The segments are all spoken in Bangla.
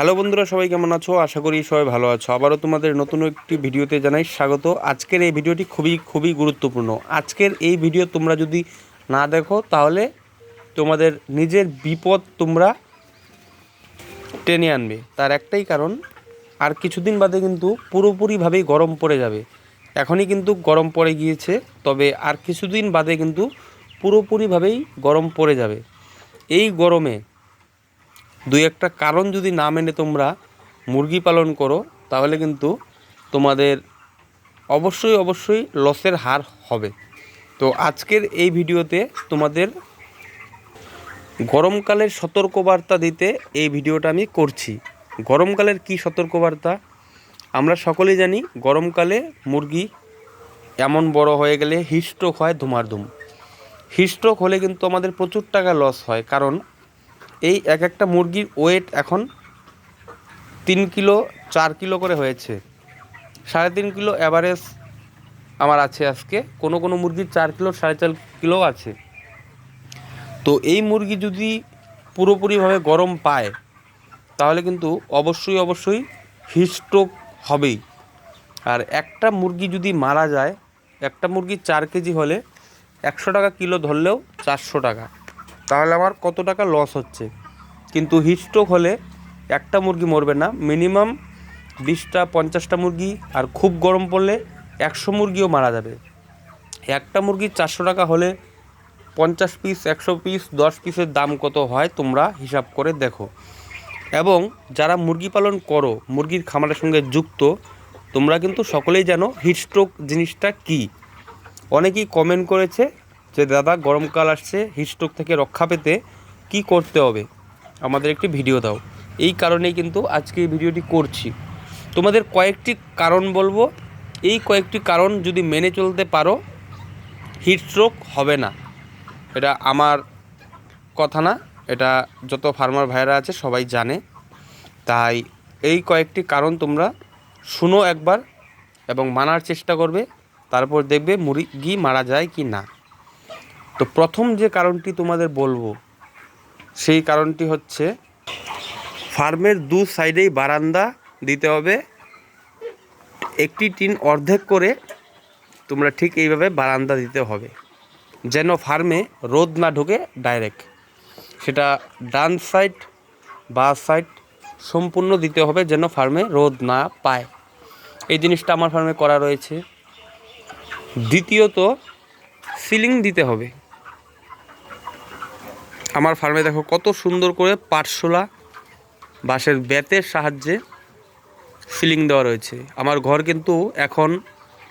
হ্যালো বন্ধুরা, সবাই কেমন আছো? আশা করি সবাই ভালো আছো। আবারও তোমাদের নতুন একটি ভিডিওতে জানাই স্বাগত। আজকের এই ভিডিওটি খুবই খুবই গুরুত্বপূর্ণ। আজকের এই ভিডিও তোমরা যদি না দেখো, তাহলে তোমাদের নিজের বিপদ তোমরা টেনে আনবে। তার একটাই কারণ, আর কিছুদিন বাদে কিন্তু পুরোপুরিভাবেই গরম পড়ে যাবে। এখনই কিন্তু গরম পড়ে গিয়েছে, তবে আর কিছুদিন বাদে কিন্তু পুরোপুরিভাবেই গরম পড়ে যাবে। এই গরমে দুই একটা কারণ যদি না মেনে তোমরা মুরগি পালন করো, তাহলে কিন্তু তোমাদের অবশ্যই অবশ্যই লসের হার হবে। তো আজকের এই ভিডিওতে তোমাদের গরমকালের সতর্কবার্তা দিতে এই ভিডিওটা আমি করছি। গরমকালের কি সতর্কবার্তা? আমরা সকলেই জানি গরমকালে মুরগি এমন বড় হয়ে গেলে হিস্ট্রোক হয় ধুমার ধুমারধুম হিস্ট্রোক হলে কিন্তু আমাদের প্রচুর টাকা লস হয়, কারণ এই এক একটা মুরগির ওয়েট এখন তিন কিলো, চার কিলো করে হয়েছে। সাড়ে তিন কিলো অ্যাভারেজ আমার আছে আজকে। কোনো কোনো মুরগির চার কিলো, সাড়ে চার কিলো আছে। তো এই মুরগি যদি পুরোপুরিভাবে গরম পায়, তাহলে কিন্তু অবশ্যই অবশ্যই হিস্ট্রোক হবেই। আর একটা মুরগি যদি মারা যায়, একটা মুরগি চার কেজি হলে একশো টাকা কিলো ধরলেও চারশো টাকা। তাহলে আমার কত টাকা লস হচ্ছে? কিন্তু হিটস্ট্রোক হলে একটা মুরগি মরবে না মিনিমাম বিশটা, পঞ্চাশটা মুরগি, আর খুব গরম পড়লে একশো মুরগিও মারা যাবে। একটা মুরগি চারশো টাকা হলে পঞ্চাশ পিস একশো পিস দশ পিসের দাম কত হয় তোমরা হিসাব করে দেখো। এবং যারা মুরগি পালন করো, মুরগির খামারের সঙ্গে যুক্ত, তোমরা কিন্তু সকলেই জানো হিটস্ট্রোক জিনিসটা কী। অনেকেই কমেন্ট করেছে যে দাদা গরমকাল আসছে, হিটস্ট্রোক থেকে রক্ষা পেতে কি করতে হবে? আমাদের একটি ভিডিও দাও। এই কারণেই কিন্তু আজকে এই ভিডিওটি করছি। তোমাদের কয়েকটি কারণ বলব। এই কয়েকটি কারণ যদি মেনে চলতে পারো, হিটস্ট্রোক হবে না। এটা আমার কথা না, এটা যত ফার্মার ভাইরা আছে সবাই জানে। তাই এই কয়েকটি কারণ তোমরা শুনো একবার এবং মানার চেষ্টা করবে। তারপর দেখবে মুরগি মারা যায় কি না। তো প্রথম যে কারণটি তোমাদের বলব, সেই কারণটি হচ্ছে ফার্মের দু সাইডেই বারান্দা দিতে হবে। একটি টিন অর্ধেক করে তোমরা ঠিক এইভাবে বারান্দা দিতে হবে, যেন ফার্মে রোদ না ঢোকে ডাইরেক্ট। সেটা ডান সাইড বা সাইড সম্পূর্ণ দিতে হবে যেন ফার্মে রোদ না পায়। এই জিনিসটা আমার ফার্মে করা রয়েছে। দ্বিতীয়ত সিলিং দিতে হবে। আমার ফার্মে দেখো কত সুন্দর করে পাটশোলা, বাঁশের বেতের সাহায্যে সিলিং দেওয়া রয়েছে। আমার ঘর কিন্তু এখন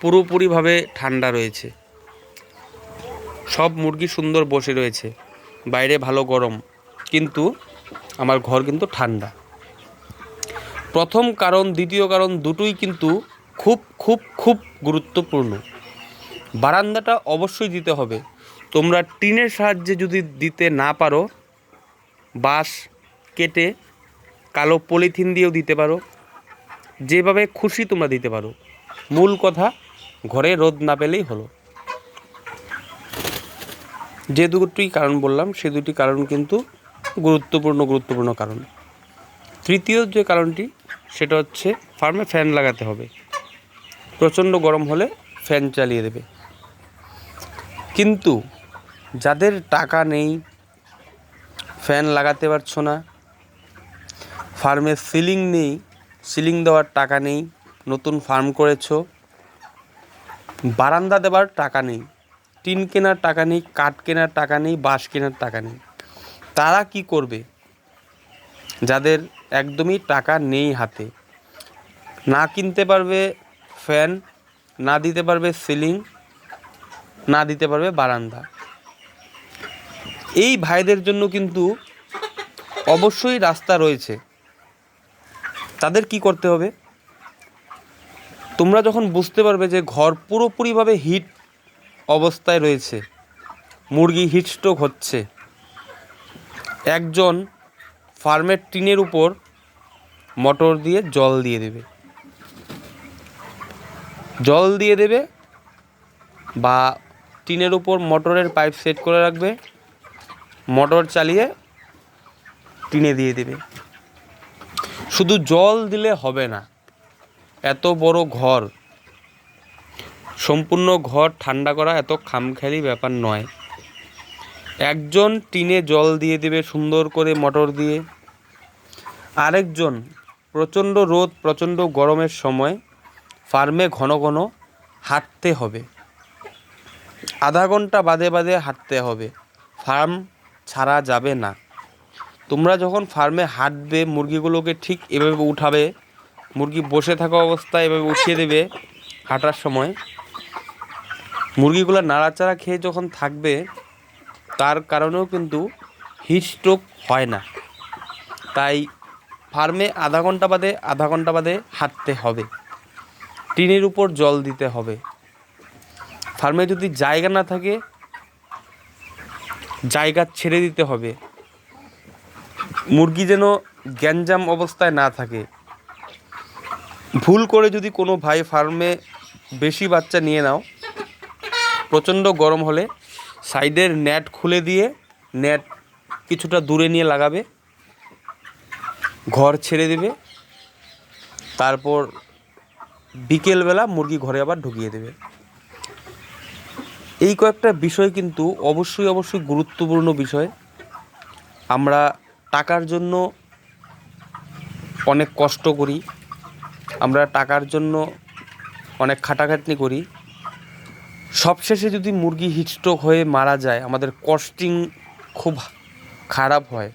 পুরোপুরিভাবে ঠান্ডা রয়েছে। সব মুরগি সুন্দর বসে রয়েছে। বাইরে ভালো গরম, কিন্তু আমার ঘর কিন্তু ঠান্ডা। প্রথম কারণ, দ্বিতীয় কারণ, দুটোই কিন্তু খুব খুব খুব গুরুত্বপূর্ণ। বারান্দাটা অবশ্যই দিতে হবে। তোমরা টিনের সাহায্যে যদি দিতে না পারো, বাঁশ কেটে কালো পলিথিন দিয়েও দিতে পারো। যেভাবে খুশি তোমরা দিতে পারো। মূল কথা, ঘরে রোদ না পেলেই হলো। যে দুটি কারণ বললাম, সে দুটি কারণ কিন্তু গুরুত্বপূর্ণ গুরুত্বপূর্ণ কারণ। তৃতীয় যে কারণটি, সেটা হচ্ছে ফার্মে ফ্যান লাগাতে হবে। প্রচণ্ড গরম হলে ফ্যান চালিয়ে দেবে। কিন্তু যাদের টাকা নেই, ফ্যান লাগাতে পারছ না, ফার্মে সিলিং নেই, সিলিং দেওয়ার টাকা নেই, নতুন ফার্ম করেছ, বারান্দা দেওয়ার টাকা নেই, টিন কেনার টাকা নেই, কাঠ কেনার টাকা নেই, বাঁশ কেনার টাকা নেই, তারা কি করবে? যাদের একদমই টাকা নেই হাতে, না কিনতে পারবে ফ্যান, না দিতে পারবে সিলিং না দিতে পারবে বারান্দা। এই ভাইদের জন্য কিন্তু অবশ্যই রাস্তা রয়েছে। তাদের কি করতে হবে? তোমরা যখন বুঝতে পারবে যে ঘর পুরোপুরিভাবে হিট অবস্থায় রয়েছে, মুরগি হিটস্ট্রোক হচ্ছে, একজন ফার্মের টিনের উপর মোটর দিয়ে জল দিয়ে দেবে। জল দিয়ে দেবে বা টিনের উপর মোটরের পাইপ সেট করে রাখবে। মোটর চালিয়ে টিনে দিয়ে দেবে। শুধু জল দিলে হবে না, এত বড় ঘর, সম্পূর্ণ ঘর ঠান্ডা করা এত খামখেয়ালি ব্যাপার নয়। একজন টিনে জল দিয়ে দেবে সুন্দর করে মোটর দিয়ে। আরেকজন প্রচণ্ড রোদ, প্রচণ্ড গরমের সময় ফার্মে ঘন ঘন হাঁটতে হবে। আধা ঘণ্টা বাদে বাদে হাঁটতে হবে। ফার্ম ছাড়া যাবে না। তোমরা যখন ফার্মে হাঁটবে, মুরগিগুলোকে ঠিক এভাবে উঠাবে, মুরগি বসে থাকা অবস্থায় এভাবে উঠিয়ে দেবে হাঁটার সময়, মুরগিগুলো নাড়াচাড়া খেয়ে যখন থাকবে, তার কারণেও কিন্তু হিট স্ট্রোক হয় না। তাই ফার্মে আধা ঘণ্টা বাদে, আধা ঘণ্টা বাদে হাঁটতে হবে। টিনের উপর জল দিতে হবে। ফার্মে যদি জায়গা না থাকে, জায়গা ছেড়ে দিতে হবে। মুরগি যেন গ্যাঞ্জাম অবস্থায় না থাকে। ভুল করে যদি কোনো ভাই ফার্মে বেশি বাচ্চা নিয়ে নাও, প্রচণ্ড গরম হলে সাইডের নেট খুলে দিয়ে নেট কিছুটা দূরে নিয়ে লাগাবে, ঘর ছেড়ে দেবে, তারপর বিকেলবেলা মুরগি ঘরে আবার ঢুকিয়ে দেবে। এই কয়েকটা বিষয় কিন্তু অবশ্যই অবশ্যই গুরুত্বপূর্ণ বিষয়। আমরা টাকার জন্য অনেক কষ্ট করি। আমরা টাকার জন্য অনেক খাটাখাটনি করি। সবশেষে যদি মুরগি হিটস্ট্রোক হয়ে মারা যায়, আমাদের কস্টিং খুব খারাপ হয়।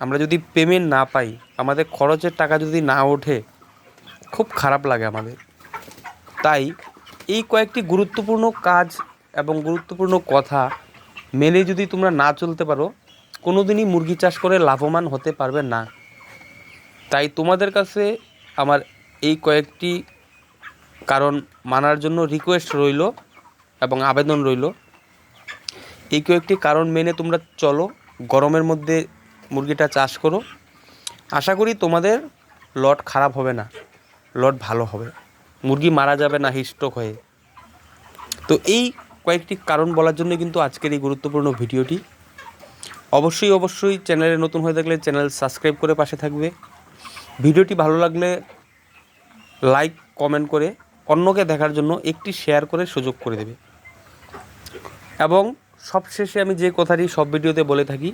আমরা যদি পেমেন্ট না পাই, আমাদের খরচের টাকা যদি না ওঠে, খুব খারাপ লাগে আমাদের। তাই এই কয়েকটি গুরুত্বপূর্ণ কাজ এবং গুরুত্বপূর্ণ কথা, মেনে যদি তোমরা না চলতে পারো কোনো দিনই মুরগি চাষ করে লাভবান হতে পারবে না। তাই তোমাদের কাছে আমার এই কয়েকটি কারণ মানার জন্য রিকোয়েস্ট রইল এবং আবেদন রইল। এই কয়েকটি কারণ মেনে তোমরা চলো, গরমের মধ্যে মুরগিটা চাষ করো। আশা করি তোমাদের লট খারাপ হবে না, লট ভালো হবে। মুরগি মারা যাবে না হিস্ট্রোক হয়ে। তো এই কয়েকটি কারণ বলার জন্য কিন্তু আজকের এই গুরুত্বপূর্ণ ভিডিওটি। অবশ্যই অবশ্যই চ্যানেলে নতুন হয়ে থাকলে চ্যানেল সাবস্ক্রাইব করে পাশে থাকবে। ভিডিওটি ভালো লাগলে লাইক, কমেন্ট করে অন্যকে দেখার জন্য একটি শেয়ার করে সুযোগ করে দেবে। এবং সবশেষে আমি যে কথাটি সব ভিডিওতে বলে থাকি,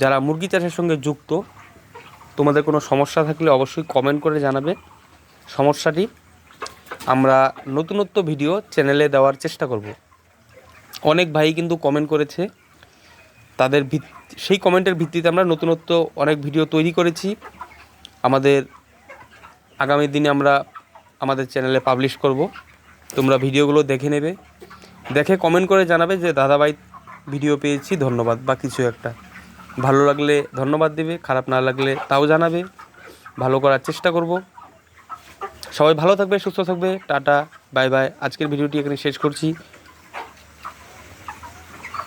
যারা মুরগি চাষের সঙ্গে যুক্ত, তোমাদের কোনো সমস্যা থাকলে অবশ্যই কমেন্ট করে জানাবে। সমস্যাটি আমরা নতুনত্ব ভিডিও চ্যানেলে দেওয়ার চেষ্টা করব। অনেক ভাই কিন্তু কমেন্ট করেছে। তাদের সেই কমেন্টের ভিত্তিতে আমরা নতুনত্ব অনেক ভিডিও তৈরি করেছি। আমাদের আগামী দিনে আমরা আমাদের চ্যানেলে পাবলিশ করব। তোমরা ভিডিওগুলো দেখে নেবে। দেখে কমেন্ট করে জানাবে যে, দাদাভাই ভিডিও পেয়েছি, ধন্যবাদ। বা কিছু একটা। ভালো লাগলে ধন্যবাদ দেবে, খারাপ না লাগলে তাও জানাবে। ভালো করার চেষ্টা করব। সবাই ভালো থাকবে, সুস্থ থাকবে। Ta ta, bye bye. আজকের ভিডিওটি এখানে শেষ করছি।